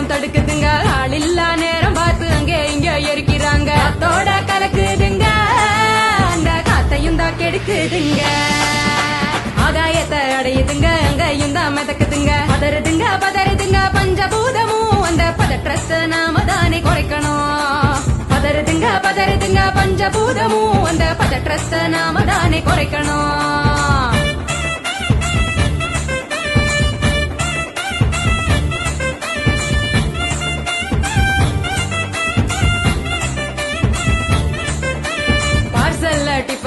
நேரம் தடுக்குதுங்க. ஆளில்லா நேரம் பார்த்து அங்கே இங்க எரிக்கிறாங்க அத்தோட கலக்குதுங்க. அந்த காத்தையும் தான் கெடுக்குதுங்க. ஆகாயத்தை அடையுதுங்க. அங்கையும் தான் மிதக்குதுங்க. பதறுதுங்க பதறுதுங்க. பஞ்சபூதமும் அந்த பதற்றத்தை நாம தானே குறைக்கணும். பதறுதுங்க பதறுதுங்க. பஞ்சபூதமும் அந்த பதற்றத்தை நாம தானே குறைக்கணும்.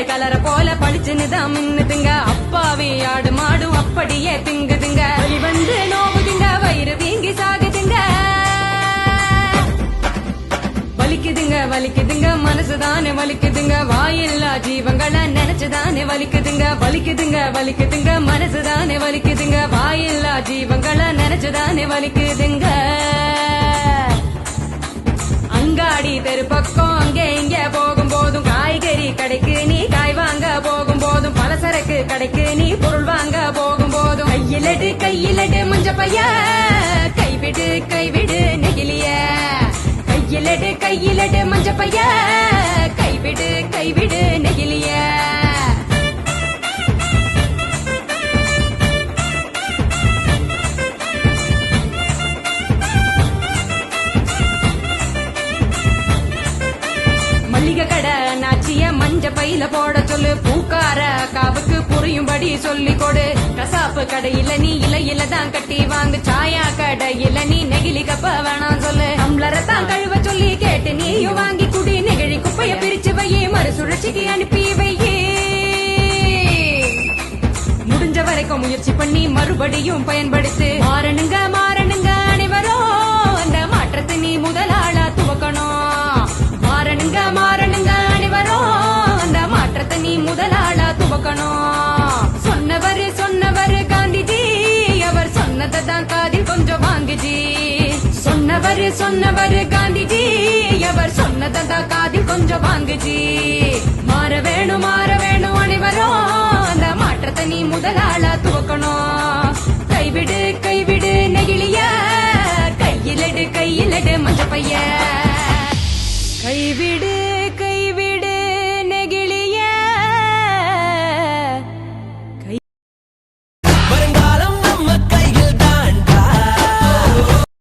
மிட்டாய் கலர போல பளிச்சுன்னு தான் மின்னுதுங்க அப்பாவி ஆடு மாடு அப்படியே திங்குதுங்க. வலி வந்து நோவுதுங்க வயிறு வீங்கி சாகுதுங்க. வலிக்குதுங்க வலிக்குதுங்க மனசுதானே வலிக்குதுங்க. வாயில்லா ஜீவங்களை நினைச்சுதானே வலிக்குதுங்க. வலிக்குதுங்க வலிக்குதுங்க மனசுதானே வலிக்குதுங்க. வாயில்லா ஜீவங்களை நினைச்சுதானே வலிக்குதுங்க. அங்காடி தெரு பக்கம் அங்கே இங்க போக கடைக்கு நீ காய் வாங்க போகும் போதும் பலசரக்கு கடைக்கு நீ பொருள் வாங்க போகும் போதும். கையிலடு கையிலடு மஞ்ச பைய. கைவிடு கைவிடு நெகிலிய கையிலடு கையிலடு மஞ்ச பைய. கைவிடு கைவிடு நெகிழிய. கடையில போட சொல்லு. பூக்கார காவுக்கு புரியும்படி சொல்லி கொடு. கசாப்பு கடையில நீ இலையில தான் கட்டி வாங்கு. சாயா கடையில நீ நெகிழி கப்ப வேணாம் சொல்லு. டம்ளரை தான் கழுவ சொல்லி கேட்டு நீயும் வாங்கி குடி. நெகிழி குப்பைய பிரிச்சு வையே. மறுசுழற்சிக்கு அனுப்பி வையே. முடிஞ்ச வரைக்கும் முயற்சி பண்ணி மறுபடியும் பயன்படுத்து. மாறணுங்க மாற முதலாளா சொன்னவர் சொன்னவர் காந்திஜி. அவர் சொன்னதை தான் காதில் கொஞ்சம் வாங்குஜி. சொன்னவர் சொன்னவர் காந்திஜி. அவர் சொன்னதை தான் காதில் கொஞ்சம் வாங்குஜி. மாற வேணும் மாற வேணும் அனைவரும். அந்த மாற்றத்தை நீ முதலாள துவக்கணும். கைவிடு கைவிடு நெகிழிய. கையிலடு கையிலடு மஞ்ச